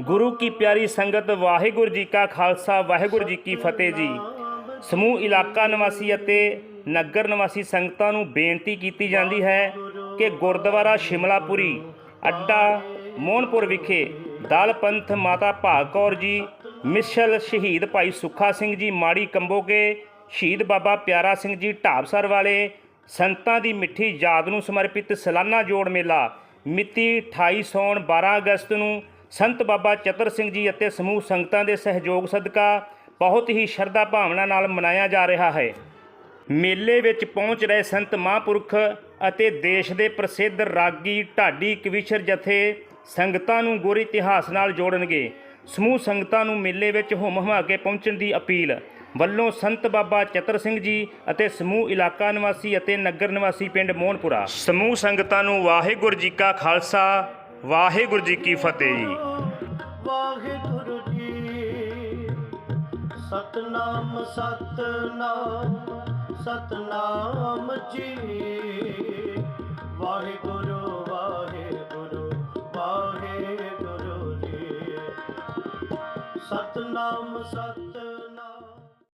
ਗੁਰੂ ਕੀ ਪਿਆਰੀ ਸੰਗਤ, ਵਾਹਿਗੁਰੂ ਜੀ ਕਾ ਖਾਲਸਾ, ਵਾਹਿਗੁਰੂ ਜੀ ਕੀ ਫਤਿਹ ਜੀ। ਸਮੂਹ ਇਲਾਕਾ ਨਿਵਾਸੀ ਅਤੇ ਨਗਰ ਨਿਵਾਸੀ ਸੰਗਤਾਂ ਨੂੰ ਬੇਨਤੀ ਕੀਤੀ ਜਾਂਦੀ ਹੈ ਕਿ ਗੁਰਦੁਆਰਾ ਸ਼ਿਮਲਾਪੁਰੀ, ਅੱਡਾ ਮੋਹਨਪੁਰ ਵਿਖੇ ਦਲ ਪੰਥ ਮਾਤਾ ਭਾਗ ਕੌਰ ਜੀ, ਮਿਸ਼ਲ ਸ਼ਹੀਦ ਭਾਈ ਸੁੱਖਾ ਸਿੰਘ ਜੀ ਮਾੜੀ ਕੰਬੋਗੇ, ਸ਼ਹੀਦ ਬਾਬਾ ਪਿਆਰਾ ਸਿੰਘ ਜੀ ਢਾਬਸਰ ਵਾਲੇ, ਸੰਤਾਂ ਦੀ ਮਿੱਠੀ ਯਾਦ ਨੂੰ ਸਮਰਪਿਤ ਸਾਲਾਨਾ ਜੋੜ ਮੇਲਾ ਮਿਤੀ 28 ਸੌਣ 12 ਅਗਸਤ ਨੂੰ ਸੰਤ ਬਾਬਾ ਚਤਰ ਸਿੰਘ ਜੀ ਅਤੇ ਸਮੂਹ ਸੰਗਤਾਂ ਦੇ ਸਹਿਯੋਗ ਸਦਕਾ ਬਹੁਤ ਹੀ ਸ਼ਰਧਾ ਭਾਵਨਾ ਨਾਲ ਮਨਾਇਆ ਜਾ ਰਿਹਾ ਹੈ। ਮੇਲੇ ਵਿੱਚ ਪਹੁੰਚ ਰਹੇ ਸੰਤ ਮਹਾਂਪੁਰਖ ਅਤੇ ਦੇਸ਼ ਦੇ ਪ੍ਰਸਿੱਧ ਰਾਗੀ ਢਾਡੀ ਕਵੀਸ਼ਰ ਜਥੇ ਸੰਗਤਾਂ ਨੂੰ ਗੁਰ ਇਤਿਹਾਸ ਨਾਲ ਜੋੜਨਗੇ। ਸਮੂਹ ਸੰਗਤਾਂ ਨੂੰ ਮੇਲੇ ਵਿੱਚ ਹੁਮ ਹਮਾ ਕੇ ਪਹੁੰਚਣ ਦੀ ਅਪੀਲ ਵੱਲੋਂ ਸੰਤ ਬਾਬਾ ਚਤਰ ਸਿੰਘ ਜੀ ਅਤੇ ਸਮੂਹ ਇਲਾਕਾ ਨਿਵਾਸੀ ਅਤੇ ਨਗਰ ਨਿਵਾਸੀ ਪਿੰਡ ਮੋਹਨਪੁਰਾ। ਸਮੂਹ ਸੰਗਤਾਂ ਨੂੰ ਵਾਹਿਗੁਰੂ ਜੀ ਕਾ ਖਾਲਸਾ ਵਾਹਿਗੁਰੂ ਜੀ ਕੀ ਫਤਿਹ। ਜੀ ਵਾਹਿਗੁਰੂ ਜੀ ਸਤਨਾਮ ਸਤਨਾਮ ਸਤਨਾਮ ਜੀ। ਵਾਹਿਗੁਰੂ ਵਾਹਿਗੁਰੂ ਵਾਹਿਗੁਰੂ ਜੀ। ਸਤਨਾਮ ਸਤਨਾਮ